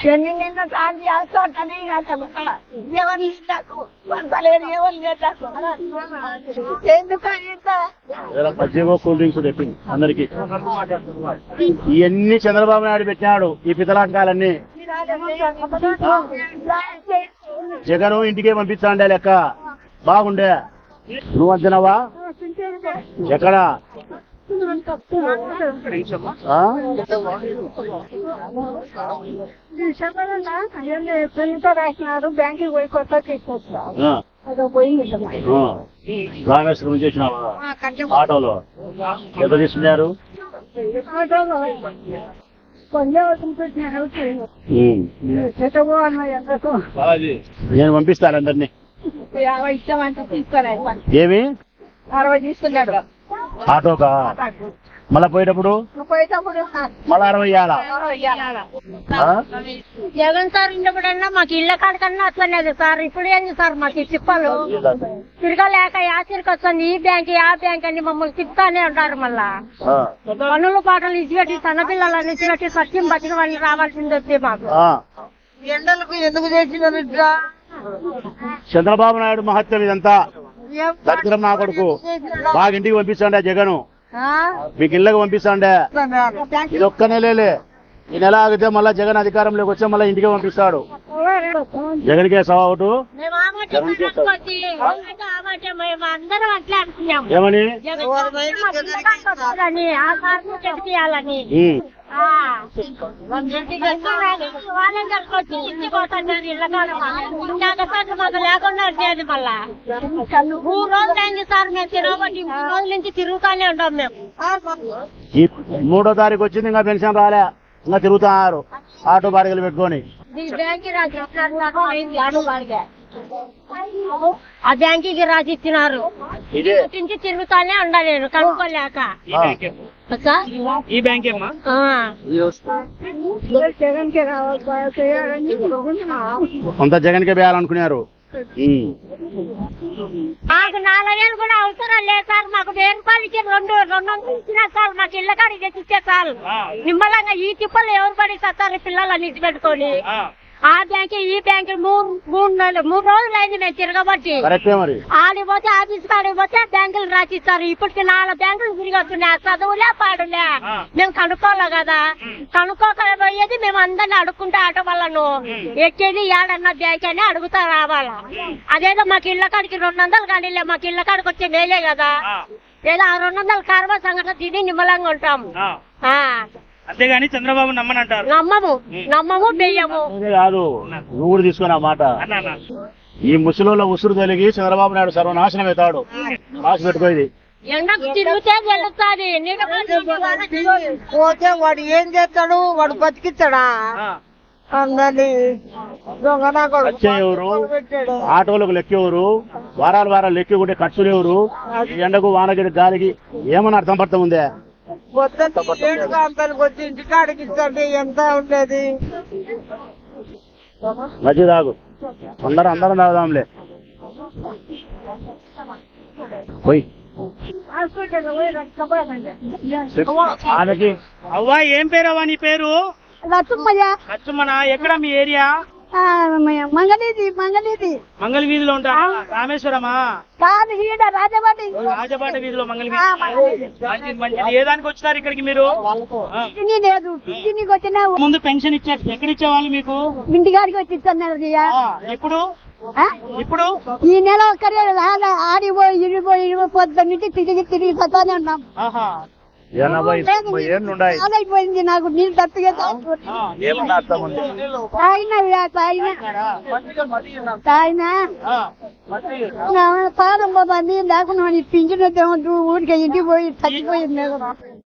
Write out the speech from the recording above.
శని నిన్న సాంతి చేస్తాడని ఎవరు నాకు వందలేదు ఎవరు లేదు ఎందుకని కూల్ డ్రింక్స్ తెప్పింది అందరికి. ఇవన్నీ చంద్రబాబు నాయుడు పెట్టినాడు ఈ పితలాంకాలన్నీ. జగన్ ఇంటికే పంపించాండే లెక్క. బాగుండే. నువ్వు అంతనావా ఎక్కడా? ఆ? రాసినారు బ్యాంకుకి పోయి కొత్త తీసుకొచ్చారు ఆ, అదో పోయింది ఆ. రామేశ్వరం చేసినావా ఆటోలో ఎంత తీసుకున్నారు నేను పంపిస్తాను అందరినీ ఏమి అరవై తీసుకున్నాడు ఆటోకా? మళ్ళా పోయేటప్పుడు? మళ్ళా అరవై ఇయ్యాలా? జగన్ సార్ ఉన్నప్పుడన్నా మాకు ఇళ్ళ కాడకన్నా అట్లనేది సార్. ఇప్పుడు ఏంది సార్ మాకు ఈ తిప్పలు? తిరగలేక యాసిరికి వస్తుంది. ఈ బ్యాంక్ ఆ బ్యాంక్ అని మమ్మల్ని తిప్పుతానే ఉంటారు మళ్ళా. ఆ. పనులు పాటలు ఇచ్చిపెట్టి సన్నపిల్లలని ఇచ్చిపెట్టి సత్యం బతికి వాళ్ళు రావాల్సింది వస్తే మాకు. ఆ. ఎండలకు ఎందుకు చేసినారు ఇట్లా చంద్రబాబు నాయుడు మహత్యం ఇదంతా. దరిద్రం నా కొడుకు. బాగా ఇంటికి పంపిస్తాండే జగను. మీకు ఇళ్ళకి పంపిస్తాండే. ఇది ఒక్క నెలలే ఈ నెల ఆగితే మళ్ళా జగన్ అధికారంలోకి వచ్చే మళ్ళీ ఇంటికి పంపిస్తాడు. సవా ఏమని? జగన్ లేకుండా వచ్చేది మళ్ళా. మూడు రోజులు అయింది సార్ మేము తిరగబట్టి మూడు రోజుల నుంచి తిరుగుతానే ఉంటాం మేము. ఈ మూడో తారీఖు వచ్చింది ఇంకా పెన్షన్ రాలే. ఇంకా తిరుగుతున్నారు ఆటో బాడిగలు పెట్టుకొని. బ్యాంక్. ఆ బ్యాంకుకి రాసి ఇచ్చినారు. ఇదే. ఇటు నుంచి తిరుగుతానే ఉండా నేను కనుక్కోలేక? ఈ బ్యాంక్. అంతా జగన్కే వేయాలనుకున్నారు మాకు నాలుగేళ్ళు కూడా అవసరం లేదు సార్. మాకు వెయ్యి రూపాయలు ఇచ్చి రెండు రెండు వందలు ఇచ్చినా సార్ మాకు ఇళ్ళ కాడికి తెచ్చి ఇచ్చే సార్ నిమ్మలంగా ఈ తిప్పలు ఎవరు పడి సత్తారు పిల్లలని ఇచ్చి పెట్టుకొని ఆ బ్యాంక్ ఈ బ్యాంక్ మూడు మూడు నెలలు మూడు రోజులు అయింది మేము తిరగబట్టి. కరెక్టే మరి. ఆడికి పోతే ఆఫీస్ కాడికి పోతే బ్యాంకులు రాసిస్తారు. ఇప్పటికి నాలుగు బ్యాంకులు తిరిగి వస్తున్నాయి. చదువులే పాడులే. మేము కనుక్కోలే కదా. కనుక్కోక పోయేది మేము అందరిని అడుక్కుంటే ఆటో వాళ్ళను ఎక్కేది ఏడన్నా బ్యాంక్ అని అడుగుతా రావాలా. అదేదో మాకు ఇళ్ళ కాడికి రెండు వందలు కానీ మాకు ఇళ్ళ కాడికి వచ్చే మేలే కదా. ఏదో ఆ రెండు వందలు కార్వా సంఘటన తిని నిమ్మలంగా ఉంటాం. ఆ. అంతేగాని చంద్రబాబు నమ్మనంటారు. నమ్మము. నమ్మము బియ్యము కాదు నువ్వు కూడా తీసుకుని ఆ మాట. అన్న అన్న. ఈ ముసలిలో ఉసురు తొలగి చంద్రబాబు నాయుడు సర్వనాశనం అవుతాడు. రాసి పెట్టుకోది ఎండకు తిరిగితే పోతే వాడు ఏం చేస్తాడు? వాడు బతికిస్తాడా. అందరినీ ఎవరు? ఆటోలకు లెక్కేవరు వారాలు వారాలు లెక్కి ఖర్చులు ఎవరు? ఈ ఎండకు వానగిరి గాలికి ఏమని అర్థం పడతా ఉందే? పొద్దున్న ఏడు గంటలకు వచ్చి ఇంటికాడికి ఇస్తుంటే ఎంత ఉండేది? మధ్య తాగు. అందరం అందరం తాగుదాంలే. పోయి. ఆమెకి అవ్వా ఏం పేరు అవ్వా నీ పేరు? లక్ష్మయ్య లక్ష్మణ ఎక్కడ మీ ఏరియా? మంగళీది మంగళీది మంగళ వీధిలో ఉంటా? రామేశ్వరమా? కాదు ఈడ రాజవాడి రాజబాట వీధిలో మంగళ వీధి మంచిది. ఏ దానికి వచ్చినారు ఇక్కడికి మీరు? లేదు. వచ్చిన ముందు పెన్షన్ ఇచ్చే ఎక్కడ ఇచ్చేవాళ్ళు మీకు? ఇంటికాడికి వచ్చి ఇస్తున్నారు. ఆ, ఇప్పుడు ఈ నెల ఒక్కరే ఆడిపోయి ఇడిపోయి ఇడిపోయి పొద్దున్న తిరిగి తిరిగి పోతానే ఉన్నాం. ఆహా. ఎనభై తొంభై ఏళ్ళు ఉన్నాయి అయిపోయింది నాకు నీళ్ళు తప్పిగా ఏమన్నా అర్థం ఉంది తాగిన తాగిన. తాగిన. పాదం పోతుంది లేకుండా పింఛన్ ఊరికి ఇంటికి పోయి చచ్చిపోయింది